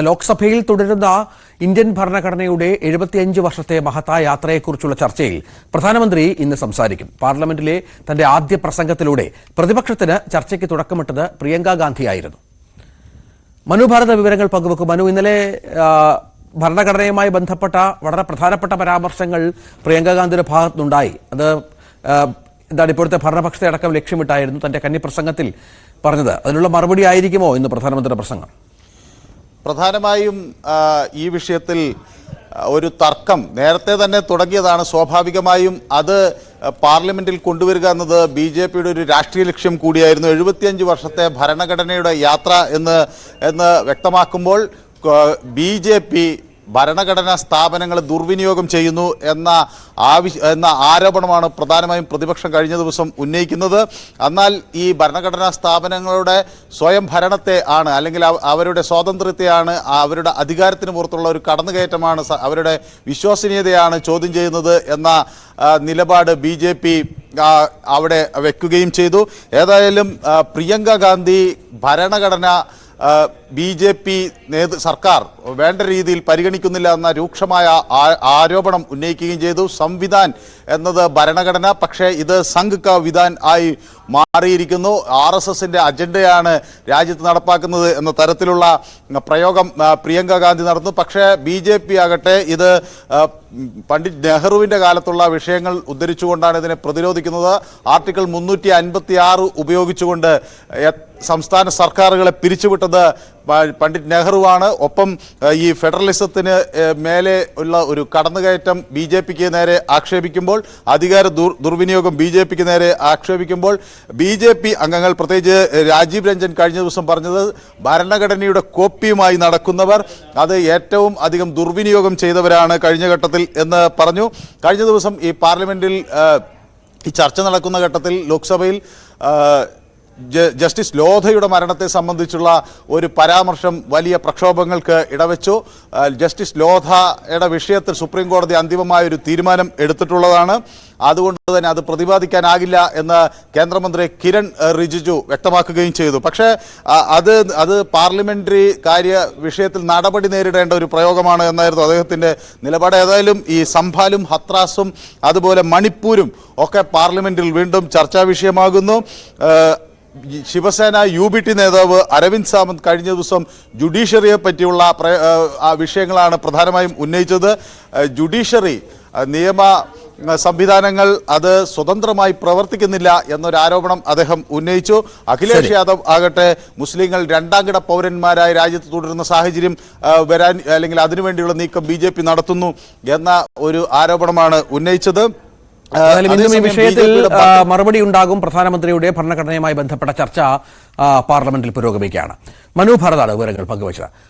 ലോക്സഭയിൽ തുടരുന്ന ഇന്ത്യൻ ഭരണഘടനയുടെ എഴുപത്തിയഞ്ച് വർഷത്തെ മഹത്തായ യാത്രയെക്കുറിച്ചുള്ള ചർച്ചയിൽ പ്രധാനമന്ത്രി ഇന്ന് സംസാരിക്കും. പാർലമെന്റിലെ തന്റെ ആദ്യ പ്രസംഗത്തിലൂടെ പ്രതിപക്ഷത്തിന് ചർച്ചയ്ക്ക് തുടക്കമിട്ടത് പ്രിയങ്ക ഗാന്ധിയായിരുന്നു. മനുഭാരത വിവരങ്ങൾ പങ്കുവെക്കും. മനു ഇന്നലെ ഭരണഘടനയുമായി ബന്ധപ്പെട്ട വളരെ പ്രധാനപ്പെട്ട പരാമർശങ്ങൾ പ്രിയങ്ക ഗാന്ധിയുടെ ഭാഗത്തുനിന്നുണ്ടായി. അത് എന്താണ് ഇപ്പോഴത്തെ ഭരണപക്ഷത്തെ അടക്കം ലക്ഷ്യമിട്ടായിരുന്നു തന്റെ കന്നി പ്രസംഗത്തിൽ പറഞ്ഞത്. അതിനുള്ള മറുപടി ആയിരിക്കുമോ ഇന്ന് പ്രധാനമന്ത്രിയുടെ പ്രസംഗം? പ്രധാനമായും ഈ വിഷയത്തിൽ ഒരു തർക്കം നേരത്തെ തന്നെ തുടങ്ങിയതാണ്. സ്വാഭാവികമായും അത് പാർലമെന്റിൽ കൊണ്ടുവരിക എന്നത് ബി ജെ പിയുടെ ഒരു രാഷ്ട്രീയ ലക്ഷ്യം കൂടിയായിരുന്നു. എഴുപത്തിയഞ്ച് വർഷത്തെ ഭരണഘടനയുടെ യാത്ര എന്ന് എന്ന് വ്യക്തമാക്കുമ്പോൾ ബി ജെ പി ഭരണഘടനാ സ്ഥാപനങ്ങൾ ദുർവിനിയോഗം ചെയ്യുന്നു എന്ന ആവശ്യ എന്ന ആരോപണമാണ് പ്രധാനമായും പ്രതിപക്ഷം കഴിഞ്ഞ ദിവസം ഉന്നയിക്കുന്നത്. എന്നാൽ ഈ ഭരണഘടനാ സ്ഥാപനങ്ങളുടെ സ്വയം ഭരണത്തെ ആണ് അല്ലെങ്കിൽ അവ- അവരുടെ സ്വാതന്ത്ര്യത്തെയാണ് അവരുടെ അധികാരത്തിന് പുറത്തുള്ള ഒരു കടന്നുകയറ്റമാണ് അവരുടെ വിശ്വസനീയതയാണ് ചോദ്യം ചെയ്യുന്നത് എന്ന നിലപാട് ബി ജെ പി അവിടെ വെക്കുകയും ചെയ്തു. ഏതായാലും പ്രിയങ്ക ഗാന്ധി ഭരണഘടന ബി ജെ പി നേതൃ സർക്കാർ വേണ്ട രീതിയിൽ പരിഗണിക്കുന്നില്ല എന്ന രൂക്ഷമായ ആരോപണം ഉന്നയിക്കുകയും ചെയ്തു. സംവിധാൻ എന്നത് ഭരണഘടന പക്ഷേ ഇത് സംഘ് ക വിധാൻ ആയി മാറിയിരിക്കുന്നു ആർ എസ് എസിന്റെ അജണ്ടയാണ് രാജ്യത്ത് നടപ്പാക്കുന്നത് എന്ന തരത്തിലുള്ള പ്രയോഗം പ്രിയങ്ക ഗാന്ധി നടന്നു പക്ഷേ ബി ജെ പി ആകട്ടെ ഇത് പണ്ഡിറ്റ് നെഹ്റുവിന്റെ കാലത്തുള്ള വിഷയങ്ങൾ ഉദ്ധരിച്ചുകൊണ്ടാണ് ഇതിനെ പ്രതിരോധിക്കുന്നത്. ആർട്ടിക്കിൾ മുന്നൂറ്റി അൻപത്തി ആറ് ഉപയോഗിച്ചുകൊണ്ട് സംസ്ഥാന സർക്കാരുകളെ പിരിച്ചുവിട്ടത് പണ്ഡിറ്റ് നെഹ്റുവാണ്. ഒപ്പം ഈ ഫെഡറലിസത്തിന് മേലെ ഉള്ള ഒരു കടന്നുകയറ്റം ബി ജെ പിക്ക് നേരെ ആക്ഷേപിക്കുമ്പോൾ അധികാര ദുർ ദുർവിനിയോഗം ബി ജെ പിക്ക് നേരെ ആക്ഷേപിക്കുമ്പോൾ ബി ജെ പി അംഗങ്ങൾ പ്രത്യേകിച്ച് രാജീവ് രഞ്ജൻ കഴിഞ്ഞ ദിവസം പറഞ്ഞത് ഭരണഘടനയുടെ കോപ്പിയുമായി നടക്കുന്നവർ അത് ഏറ്റവും അധികം ദുർവിനിയോഗം ചെയ്തവരാണ് കഴിഞ്ഞ ഘട്ടത്തിൽ എന്ന് പറഞ്ഞു. കഴിഞ്ഞ ദിവസം ഈ പാർലമെന്റിൽ ഈ ചർച്ച നടക്കുന്ന ഘട്ടത്തിൽ ലോക്സഭയിൽ ജസ്റ്റിസ് ലോധയുടെ മരണത്തെ സംബന്ധിച്ചുള്ള ഒരു പരാമർശം വലിയ പ്രക്ഷോഭങ്ങൾക്ക് ഇടവെച്ചു. ജസ്റ്റിസ് ലോധയുടെ വിഷയത്തിൽ സുപ്രീം കോടതി അന്തിമമായ ഒരു തീരുമാനം എടുത്തിട്ടുള്ളതാണ്. അതുകൊണ്ട് തന്നെ അത് പ്രതിപാദിക്കാനാകില്ല എന്ന് കേന്ദ്രമന്ത്രി കിരൺ റിജിജു വ്യക്തമാക്കുകയും ചെയ്തു. പക്ഷേ അത് അത് പാർലമെന്ററി കാര്യ വിഷയത്തിൽ നടപടി നേരിടേണ്ട ഒരു പ്രയോഗമാണ് എന്നായിരുന്നു അദ്ദേഹത്തിന്റെ നിലപാട്. ഏതായാലും ഈ സംഭാലും ഹത്രാസും അതുപോലെ മണിപ്പൂരും ഒക്കെ പാർലമെന്റിൽ വീണ്ടും ചർച്ചാ വിഷയമാകുന്നു. ശിവസേന യു ബി ടി നേതാവ് അരവിന്ദ് സാവന്ത് കഴിഞ്ഞ ദിവസം ജുഡീഷ്യറിയെ പറ്റിയുള്ള പ്ര- ആ, ആ വിഷയങ്ങളാണ് പ്രധാനമായും ഉന്നയിച്ചത്. ജുഡീഷ്യറി നിയമ സംവിധാനങ്ങൾ അത് സ്വതന്ത്രമായി പ്രവർത്തിക്കുന്നില്ല എന്നൊരു ആരോപണം അദ്ദേഹം ഉന്നയിച്ചു. അഖിലേഷ് യാദവ് ആകട്ടെ മുസ്ലിങ്ങൾ രണ്ടാംകിട പൗരന്മാരായി രാജ്യത്ത് തുടരുന്ന സാഹചര്യം വരാൻ അല്ലെങ്കിൽ അതിനുവേണ്ടിയുള്ള നീക്കം ബി നടത്തുന്നു എന്ന ഒരു ആരോപണമാണ് ഉന്നയിച്ചത്. ഇന്നും ഈ വിഷയത്തിൽ മറുപടി ഉണ്ടാകും പ്രധാനമന്ത്രിയുടെ ഭരണഘടനയുമായി ബന്ധപ്പെട്ട ചർച്ച പാർലമെന്റിൽ പുരോഗമിക്കുകയാണ്. മനു ഭാരതാണ് വിവരങ്ങൾ പങ്കുവച്ചത്.